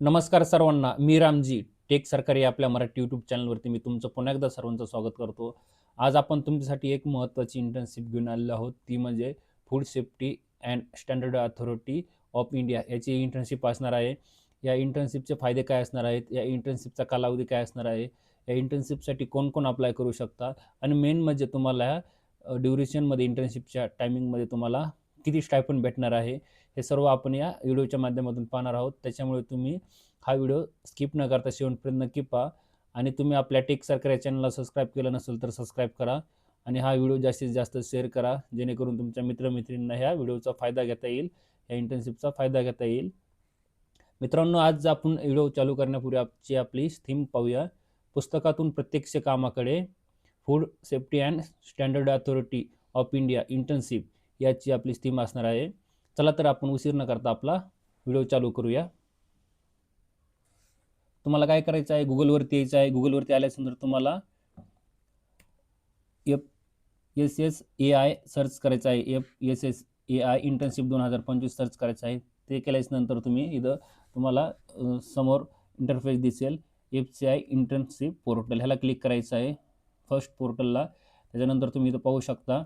नमस्कार सर्वांना मी रामजी टेक सरकारी आपल्या मराठी यूट्यूब चॅनलवरती मी तुमचं पुन्हा एकदा सर्वांचं स्वागत करतो. आज आपण तुमच्यासाठी एक महत्त्वाची इंटर्नशिप घेऊन आलेलो आहोत. ती म्हणजे food safety and standard authority of India याची इंटर्नशिप असणार आहे. या इंटर्नशिपचे फायदे काय असणार आहेत? या इंटर्नशिपचा कालावधी काय असणार आहे? या इंटर्नशिपसाठी कोण कोण अप्लाय करू शकता आणि मेन म्हणजे तुम्हाला ड्युरेशनमध्ये इंटर्नशिपच्या टायमिंगमध्ये तुम्हाला किती स्टायपन भेटणार आहे? हे सर्व आपण या व्हिडिओच्या माध्यमातून पाहणार आहोत. त्याच्यामुळे तुम्ही हा व्हिडिओ स्किप न करता शेवटपर्यंत नक्की पहा. आणि तुम्ही आपल्या टेक सरकार या चॅनलला सबस्क्राईब केलं नसेल तर सबस्क्राईब करा. आणि हा व्हिडिओ जास्तीत जास्त शेअर करा. जेणेकरून तुमच्या मित्रमैत्रिणींना ह्या व्हिडिओचा फायदा घेता येईल. या इंटर्नशिपचा फायदा घेता येईल. मित्रांनो आज आपण व्हिडिओ चालू करण्यापूर्वी आपची आपली थीम पाहूया. पुस्तकातून प्रत्यक्ष कामाकडे food safety and standard authority of India internship याची आपली थीम असणार आहे. चला तर आपण उशीर न करता आपला व्हिडिओ चालू करूया. तुम्हाला काय करायचं आहे? गुगलवरती यायचं आहे. गुगलवरती आल्यानंतर तुम्हाला F S S A I search करायचं आहे. F S S A I internship दोन हजार पंचवीस सर्च करायचं आहे. ते केल्याच्यानंतर तुम्ही इथं तुम्हाला समोर इंटरफेस दिसेल. F C I internship portal ह्याला क्लिक करायचं आहे. फर्स्ट पोर्टलला त्याच्यानंतर तुम्ही इथं पाहू शकता.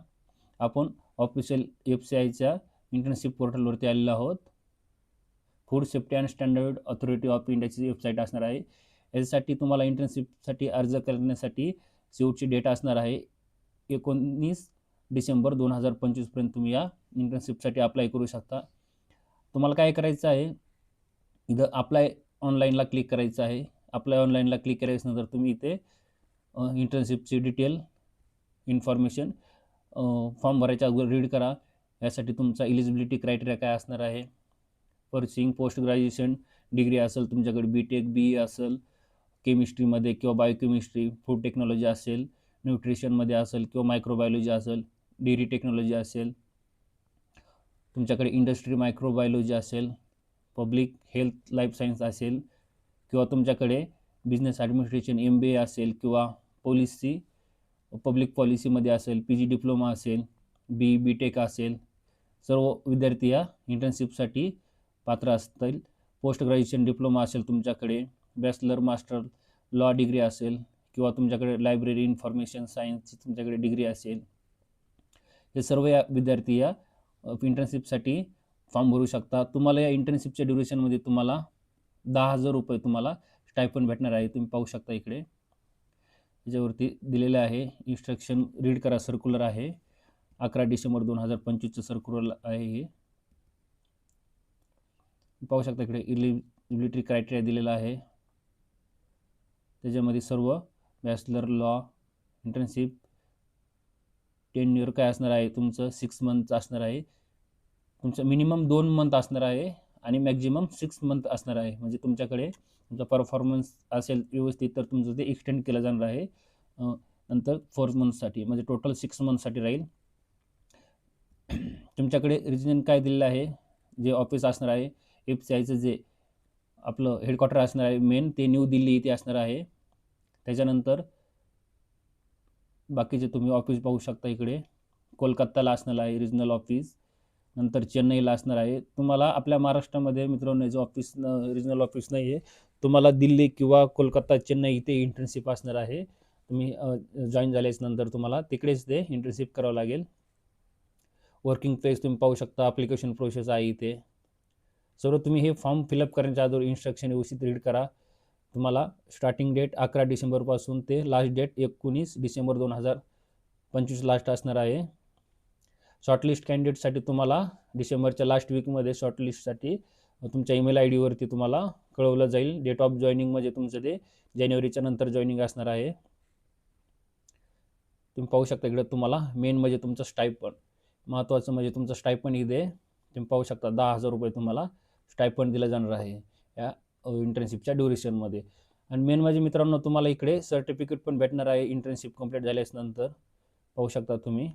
आपण ऑफिशियल एफ सी आयच्या इंटर्नशिप पोर्टलवरती आलेलो आहोत. Food safety and standard authority of इंडियाची वेबसाईट असणार आहे. याच्यासाठी तुम्हाला इंटर्नशिपसाठी अर्ज करण्यासाठी शेवटची डेट असणार आहे. एकोणीस डिसेंबर दोन हजार पंचवीसपर्यंत तुम्ही या इंटर्नशिपसाठी अप्लाय करू शकता. तुम्हाला काय करायचं आहे? इथं अप्लाय ऑनलाईनला क्लिक करायचं आहे. अप्लाय ऑनलाईनला क्लिक करायच्यानंतर तुम्ही इथे इंटर्नशिपची डिटेल इन्फॉर्मेशन फॉर्म भरायच्या अगोदर रीड करा. यासाठी तुमचा इलिजिबिलिटी क्रायटेरिया काय असणार आहे? पर्सिंग पोस्ट ग्रॅज्युएशन डिग्री असेल तुमच्याकडे बी टेक बी असेल केमिस्ट्रीमध्ये किंवा बायोकेमिस्ट्री फूड टेक्नॉलॉजी असेल न्यूट्रिशनमध्ये असेल किंवा मायक्रोबायोलॉजी असेल डेअरी टेक्नॉलॉजी असेल तुमच्याकडे इंडस्ट्री मायक्रोबायोलॉजी असेल पब्लिक हेल्थ लाईफ सायन्स असेल किंवा तुमच्याकडे business administration M B A असेल किंवा पॉलिसी पब्लिक पॉलिसीमध्ये असेल पी जी डिप्लोमा असेल बी बी टेक असेल सर्व विद्यार्थी या इंटर्नशिपसाठी पात्र असतील. पोस्ट ग्रॅज्युएशन डिप्लोमा असेल तुमच्याकडे बॅचलर मास्टर लॉ डिग्री असेल किंवा तुमच्याकडे लायब्ररी इन्फॉर्मेशन सायन्सची तुमच्याकडे डिग्री असेल. हे सर्व या विद्यार्थी या इंटर्नशिपसाठी फॉर्म भरू शकता. तुम्हाला या इंटर्नशिपच्या ड्युरेशनमध्ये तुम्हाला दहा हजार रुपये तुम्हाला स्टायपन भेटणार आहे. तुम्ही पाहू शकता इकडे. याच्यावरती दिलेलं आहे. इन्स्ट्रक्शन रीड करा सर्क्युलर आहे. अकरा डिसेंबर दोन हजार पंचवीसचं सर्क्युलर आहे हे. पाहू शकता इकडे इलिबिलिटी क्रायटेरिया दिलेला आहे. त्याच्यामध्ये सर्व bachelor law internship ten year काय असणार आहे? तुमचं सिक्स मंथ असणार आहे. तुमचं मिनिमम दोन मंथ असणार आहे आणि मॅक्झिमम सिक्स मंथ असणार आहे. म्हणजे तुमच्याकडे तुमचा परफॉर्मन्स असेल व्यवस्थित तर तुमचं ते एक्सटेंड केलं जाणार आहे. नंतर फोर मंथसाठी म्हणजे टोटल सिक्स मंथसाठी राहील. तुमच्याकडे रिजन काय दिलेलं आहे? जे ऑफिस असणार आहे एफ सी आयचं जे आपलं हेडक्वार्टर असणार आहे मेन ते न्यू दिल्ली इथे असणार आहे. त्याच्यानंतर बाकीचे तुम्ही ऑफिस पाहू शकता इकडे. कोलकाताला असणार आहे रिजनल ऑफिस नंतर चेन्नईला असणार आहे. तुम्हाला आपल्या महाराष्ट्रामध्ये मित्रांनो जे ऑफिस रिजनल ऑफिस नाही आहे तुम्हाला दिल्ली किंवा कोलकाता चेन्नई इथे इंटर्नशिप असणार आहे. तुम्ही जॉईन झाल्याच नंतर तुम्हाला तिकडेच ते इंटर्नशिप करावं लागेल. वर्किंग प्लेस तुम्ही पाहू शकता अप्लिकेशन प्रोसेस आहे इथे. सर्व तुम्ही हे फॉर्म फिलअप करण्याच्या अगोदर इन्स्ट्रक्शन व्यवस्थित रीड करा. तुम्हाला स्टार्टिंग डेट अकरा डिसेंबरपासून ते लास्ट डेट एकोणीस डिसेंबर दोन हजार पंचवीस लास्ट असणार आहे. शॉर्टलिस्ट कॅन्डिडेटसाठी तुम्हाला डिसेंबरच्या लास्ट वीकमध्ये शॉर्टलिस्टसाठी तुमच्या ईमेल आय डीवरती तुम्हाला कळवलं जाईल. डेट ऑफ जॉईनिंग म्हणजे तुमचं ते जानेवारीच्या नंतर जॉईनिंग असणार आहे. तुम्ही पाहू शकता इकडं तुम्हाला मेन म्हणजे तुमचं स्टायपन महत्त्वाचं म्हणजे तुमचं स्टायपन इथे तुम्ही पाहू शकता दहा हजार रुपये तुम्हाला स्टायपन दिलं जाणार आहे या इंटर्नशिपच्या ड्युरेशनमध्ये आणि मेन म्हणजे मित्रांनो तुम्हाला इकडे सर्टिफिकेट पण भेटणार आहे इंटर्नशिप कंप्लीट झाल्यास नंतर. पाहू शकता तुम्ही.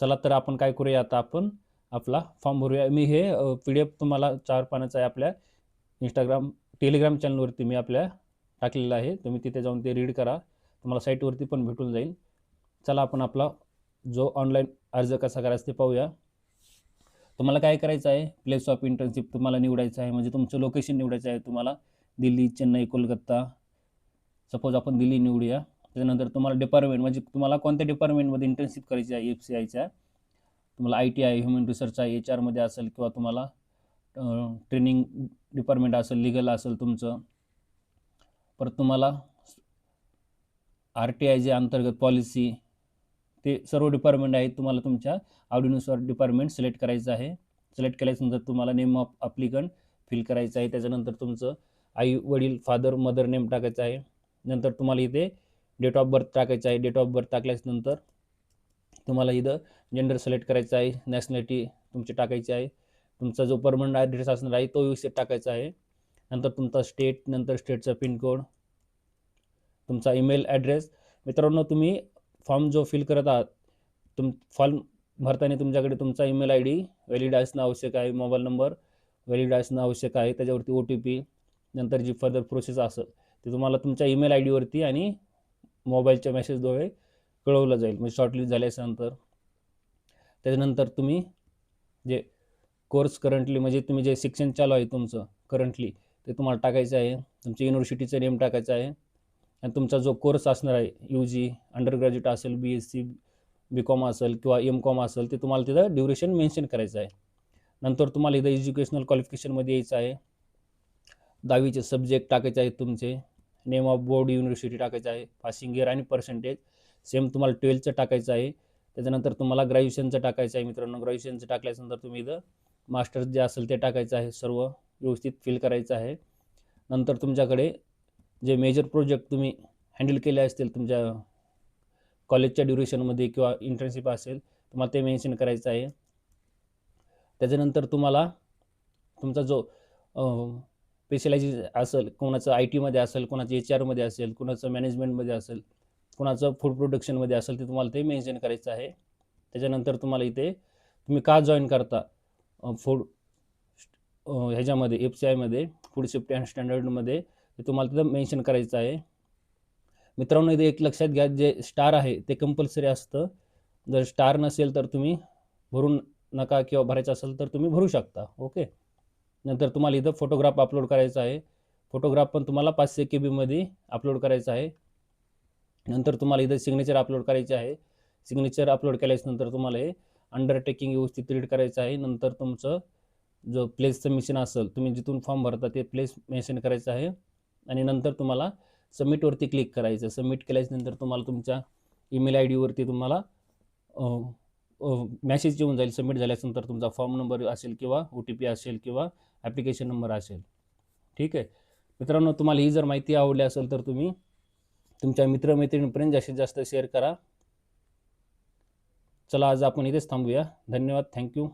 चला तर आपण काय करूया आता आपण आपला फॉर्म भरूया. मी हे पी डी एफ तुम्हाला चार पानाचं आहे आपल्या इंस्टाग्राम टेलिग्राम चॅनलवरती मी आपल्या टाकलेलं आहे. तुम्ही तिथे जाऊन ते रीड करा. तुम्हाला साईटवरती पण भेटून जाईल. चला आपण आपला जो ऑनलाईन अर्ज कसा करायचा ते पाहूया. तुम्हाला काय करायचं आहे? प्लेस ऑफ इंटर्नशिप तुम्हाला निवडायचं आहे. म्हणजे तुमचं लोकेशन निवडायचं आहे तुम्हाला. दिल्ली चेन्नई कोलकाता. सपोज आपण दिल्ली निवडूया. त्याच्यानंतर तुम्हाला डिपार्टमेंट म्हणजे तुम्हाला कोणत्या डिपार्टमेंटमध्ये इंटर्नशिप करायची आहे? एफ सी आयच्या तुम्हाला I T I human research आहे एच आरमध्ये असेल किंवा तुम्हाला ट्रेनिंग डिपार्टमेंट असेल लिगल असेल तुमचं. परत तुम्हाला आर टी आय जे अंतर्गत पॉलिसी ते सर्व डिपार्टमेंट आहेत तुम्हाला तुमच्या आवडीनुसार डिपार्टमेंट सिलेक्ट करायचं आहे. सिलेक्ट केल्याच्यानंतर तुम्हाला नेम ऑफ अप्लिकंट फिल करायचं आहे. त्याच्यानंतर तुमचं आई वडील फादर मदर नेम टाकायचं आहे. नंतर तुम्हाला इथे डेट ऑफ बर्थ टाकायचं आहे. डेट ऑफ बर्थ टाकल्याच्यानंतर तुम्हाला इथं जेंडर सिलेक्ट करायचं आहे. नॅशनॅलिटी तुमची टाकायची आहे. तुमचा जो परमनंट ॲड्रेस असणार आहे तो व्यवस्थित टाकायचा आहे. नंतर तुमचा स्टेट नंतर स्टेटचा पिनकोड तुमचा ईमेल ॲड्रेस मित्रांनो तुम्ही फॉर्म जो फिल करत आहात तुम फॉर्म भरताना तुमच्याकडे तुमचा ईमेल आय डी व्हॅलिड असणं आवश्यक आहे मोबाईल नंबर व्हॅलिड असणं आवश्यक आहे त्याच्यावरती ओ टी पी नंतर जी फर्दर प्रोसेस असेल ते तुम्हाला तुमच्या ईमेल आय डीवरती आणि मोबाईलच्या मेसेजद्वारे कळवलं जाईल म्हणजे शॉर्टलिस्ट झाल्याच्यानंतर. त्याच्यानंतर तुम्ही जे कोर्स करंटली म्हणजे तुम्ही जे शिक्षण चालू आहे तुमचं करंटली ते तुम्हाला टाकायचं आहे. तुमच्या युनिव्हर्सिटीचं नेम टाकायचं आहे. आणि तुमचा जो कोर्स असणार आहे यू जी अंडर ग्रॅज्युएट असेल B S C B com असेल किंवा एम कॉम असेल ते तुम्हाला तिथं ड्युरेशन मेन्शन करायचं आहे. नंतर तुम्हाला इथं एज्युकेशनल क्वालिफिकेशनमध्ये यायचं आहे. दहावीचे सब्जेक्ट टाकायचे आहेत तुमचे. नेम ऑफ बोर्ड युनिव्हर्सिटी टाकायचं आहे. पासिंग इयर आणि पर्सेंटेज सेम तुम्हाला ट्वेल्थचं टाकायचं आहे. त्याच्यानंतर तुम्हाला ग्रॅज्युएशनचं टाकायचं आहे मित्रांनो. ग्रॅज्युएशनचं टाकल्यानंतर तुम्ही इथं मास्टर्स जे असेल ते टाकायचं आहे. सर्व व्यवस्थित फिल करायचं आहे. नंतर तुमच्याकडे जे मेजर प्रोजेक्ट तुम्ही हँडल केले असतील तुमच्या कॉलेजच्या ड्युरेशनमध्ये किंवा इंटर्नशिप असेल तुम्हाला ते मेन्शन करायचं आहे. त्याच्यानंतर तुम्हाला तुमचा जो स्पेशलायझेशन असेल कोणाचं आय टीमध्ये असेल कोणाचं एच आरमध्ये असेल कोणाचं मॅनेजमेंटमध्ये असेल कोणाचं फूड प्रोडक्शनमध्ये असेल ते तुम्हाला ते मेन्शन करायचं आहे. त्याच्यानंतर तुम्हाला इथे तुम्ही का जॉईन करता? फूड ह्याच्यामध्ये एफ सी आयमध्ये फूड सेफ्टी अँड स्टँडर्डमध्ये ते तुम्हाला तिथं मेन्शन करायचं आहे. मित्रांनो इथे एक लक्षात घ्या जे स्टार आहे ते कंपल्सरी असतं. जर स्टार नसेल तर तुम्ही भरून नका किंवा भरायचं असेल तर तुम्ही भरू शकता ओके नंतर तुम्हाला इथं फोटोग्राफ अपलोड करायचा आहे. फोटोग्राफ पण तुम्हाला पाचशे के बीमध्ये अपलोड करायचा आहे. नंतर तुम्हाला इथं सिग्नेचर अपलोड करायचे आहे. सिग्नेचर अपलोड केल्यानंतर तुम्हाला हे अंडरटेकिंग व्यवस्थित रीड करायचं आहे. नंतर तुमचं जो प्लेसचं मिशन असेल तुम्ही जिथून फॉर्म भरता ते प्लेस मेन्शन करायचं आहे. आणि नंतर तुम्हाला सबमिटवरती क्लिक करायचं. सबमिट केल्याच्यानंतर तुम्हाला तुमच्या ईमेल आय डीवरती तुम्हाला मॅसेज येऊन जाईल. सबमिट झाल्यानंतर तुमचा फॉर्म नंबर असेल किंवा ओ टी पी असेल किंवा ॲप्लिकेशन नंबर असेल. ठीक आहे? मित्रांनो तुम्हाला ही जर माहिती आवडली असेल तर तुम्ही तुमच्या मित्रमैत्रिणीपर्यंत जास्तीत जास्त शेअर करा. चला आज आपण इथेच थांबूया. धन्यवाद. थँक्यू